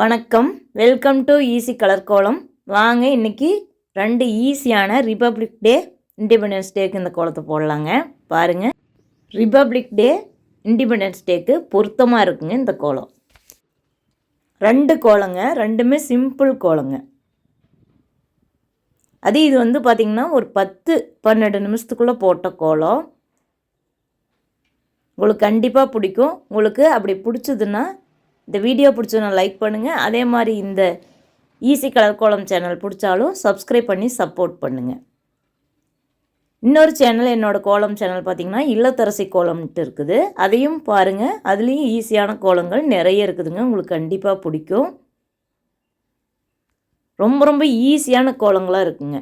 வணக்கம். Welcome to easy colour கோலம் வாங்க இன்றைக்கி ரெண்டு ஈஸியான ரிபப்ளிக் டே இண்டிபெண்டன்ஸ் டேக்கு இந்த கோலத்தை போடலாங்க. பாருங்கள் ரிபப்ளிக் டே இண்டிபெண்டன்ஸ் டேக்கு பொருத்தமாக இருக்குங்க இந்த கோலம். ரெண்டு கோலங்க ரெண்டுமே சிம்பிள் கோலங்க. அது இது வந்து பார்த்திங்கன்னா ஒரு பத்து பன்னெண்டு நிமிஷத்துக்குள்ளே போட்ட கோலம். உங்களுக்கு கண்டிப்பாக பிடிக்கும். உங்களுக்கு அப்படி பிடிச்சதுன்னா இந்த வீடியோ பிடிச்சோன்னா லைக் பண்ணுங்கள் அதே மாதிரி இந்த ஈஸி கலர் கோலம் சேனல் பிடிச்சாலும் சப்ஸ்கிரைப் பண்ணி சப்போர்ட் பண்ணுங்கள் இன்னொரு சேனல் என்னோடய கோலம் சேனல் பார்த்திங்கன்னா இல்லத்தரசி கோலம்ட்டு இருக்குது. அதையும் பாருங்கள் அதுலேயும் ஈஸியான கோலங்கள் நிறைய இருக்குதுங்க. உங்களுக்கு கண்டிப்பாக பிடிக்கும். ரொம்ப ரொம்ப ஈஸியான கோலங்களாக இருக்குங்க.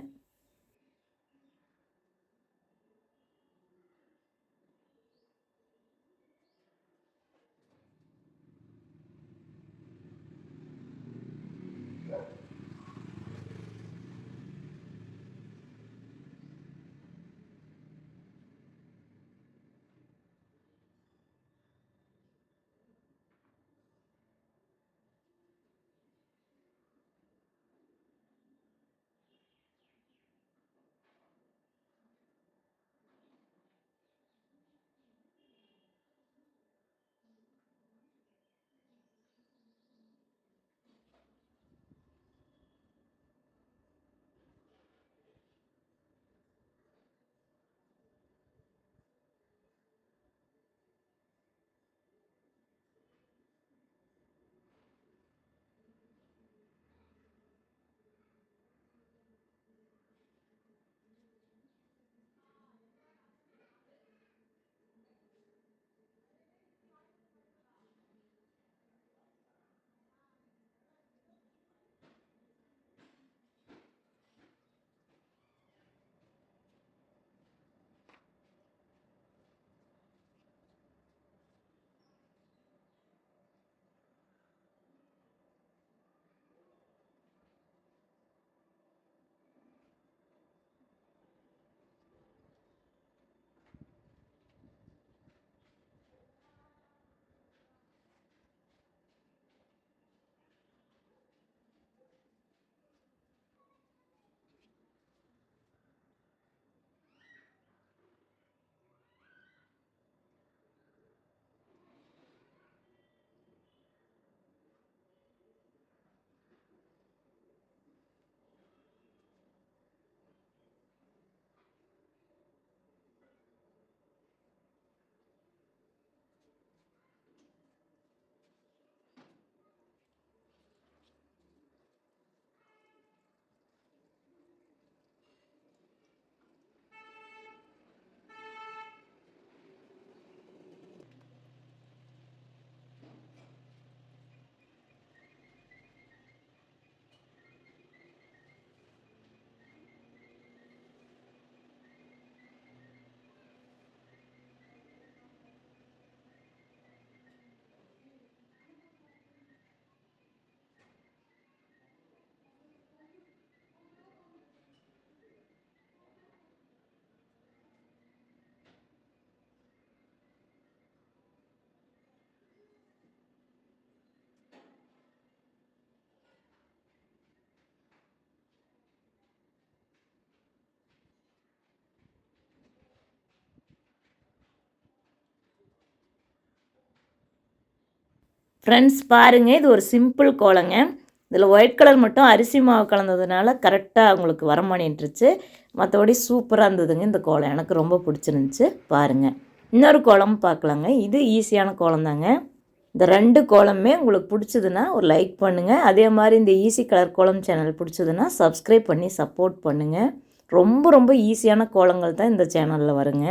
ஃப்ரெண்ட்ஸ் பாருங்கள் இது ஒரு சிம்பிள் கோலங்க. இதில் ஒயிட் கலர் மட்டும் அரிசி மாவு கலந்ததுனால கரெக்டாக உங்களுக்கு வரமானின்ட்டுருச்சு மற்றபடி சூப்பராக இருந்ததுங்க இந்த கோலம். எனக்கு ரொம்ப பிடிச்சிருந்துச்சு. பாருங்கள் இன்னொரு கோலம் பார்க்கலாங்க. இது ஈஸியான கோலம் தாங்க இந்த ரெண்டு கோலமே உங்களுக்கு பிடிச்சதுன்னா ஒரு லைக் பண்ணுங்கள் அதே மாதிரி இந்த ஈஸி கலர் கோலம் சேனல் பிடிச்சதுன்னா சப்ஸ்கிரைப் பண்ணி சப்போர்ட் பண்ணுங்கள் ரொம்ப ரொம்ப ஈஸியான கோலங்கள் தான் இந்த சேனலில் வருங்க.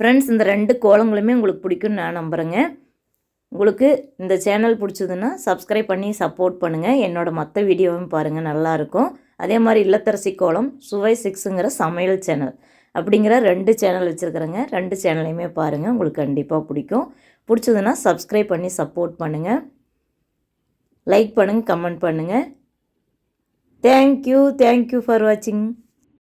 ஃப்ரெண்ட்ஸ் இந்த ரெண்டு கோலங்களுமே உங்களுக்கு பிடிக்கும்னு நான் நம்புகிறேங்க உங்களுக்கு இந்த சேனல் பிடிச்சதுன்னா சப்ஸ்கிரைப் பண்ணி சப்போர்ட் பண்ணுங்கள் என்னோட மற்ற வீடியோவும் பாருங்கள் நல்லாயிருக்கும் அதே மாதிரி இல்லத்தரசி கோலம் சுவை சிக்ஸுங்கிற சமையல் சேனல் அப்படிங்கிற ரெண்டு சேனல் வச்சுருக்குறேங்க. ரெண்டு சேனலையுமே பாருங்கள் உங்களுக்கு கண்டிப்பாக பிடிக்கும். பிடிச்சதுன்னா சப்ஸ்கிரைப் பண்ணி சப்போர்ட் பண்ணுங்கள் லைக் பண்ணுங்கள் கமெண்ட் பண்ணுங்கள் தேங்க்யூ தேங்க்யூ ஃபார் வாட்சிங்